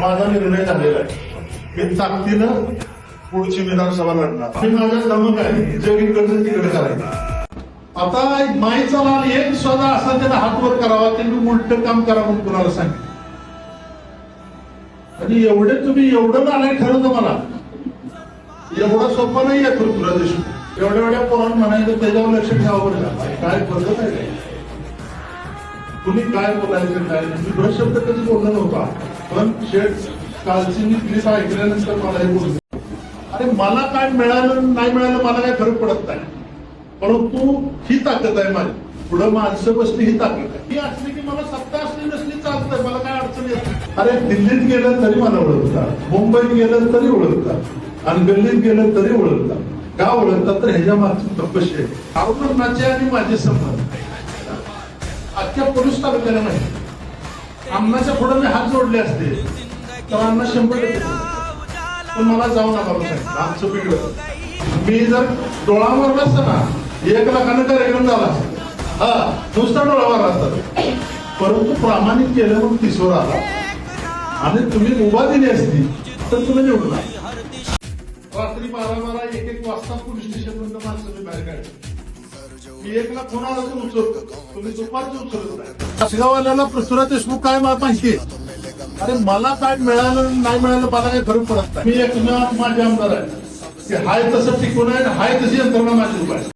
माझा निर्णय झालेला आहे. मी ताकदीनं पुढची विधानसभा लढणार. मी माझ्या धमक आहे. जग इकडचं तिकडे करायचं आता माईचा लाल एक स्वतः असा त्याला हात वर करावा त्यांनी उलट काम करा म्हणून कुणाला सांगितलं? आणि एवढे तुम्ही एवढं नालायक ठरवलं मला. एवढा सोपा नाही आहे देशमुख. एवढ्या एवढ्या पोरांना म्हणायचं त्याच्यावर लक्ष ठेवावं काय पद्धत आहे? काय? तुम्ही काय बोलायचं काय नाही. मी दोन शब्द कधी बोलला नव्हता पण शेठ कालची मी क्लिप ऐकल्यानंतर मला हे बोलले. अरे मला काय मिळालं नाही मिळालं मला काय फरक पडत नाही. परंतु ही ताकद आहे माझी. पुढं माणसं बसली ही ताकद आहे. ही असली की मला सत्ता असली नसली चालत आहे मला काय अडचण येत अरे दिल्लीत गेलं तरी मला ओळखतात. मुंबईत गेलं तरी ओळखतात. आणि गल्लीत गेलं तरी ओळखतात. का ओळखतात? तर ह्याच्या मागची तपशी आहे आरोपणाचे आणि माझे संबंध. त्या पोलीस तालुक्याला माहिती अण्णाच्या पुढे मी हात जोडले असते. तर अण्णा शंभर पण मला जाऊ नका सांगितलं. आमचं बिघडलं. मी जर डोळा मारला असता ना एक लाखानं कार्यक्रम झाला असता. हा नुसता डोळा मारला असता. परंतु प्रामाणिक केलं म्हणून तिसवर आला. आणि तुम्ही उभा दिली असती तर तुम्ही निवडून रात्री बारा बारा एक एक वाजता पोलीस स्टेशन मधून माणसं मी बाहेर काढली. मी एक लाख कोणाला तर उचलतो तुम्ही दुपारचं उचलत नाही. तासगाववाल्याला पृथ्वीराज देशमुख काय मला माहितीये अरे मला काय मिळालं नाही मिळालं मला काही फरक पडत नाही. मी एक माझे आमदार आहे. की हाय तसं टिकून आहे हाय तशी यंत्रणा माझी उभा आहे.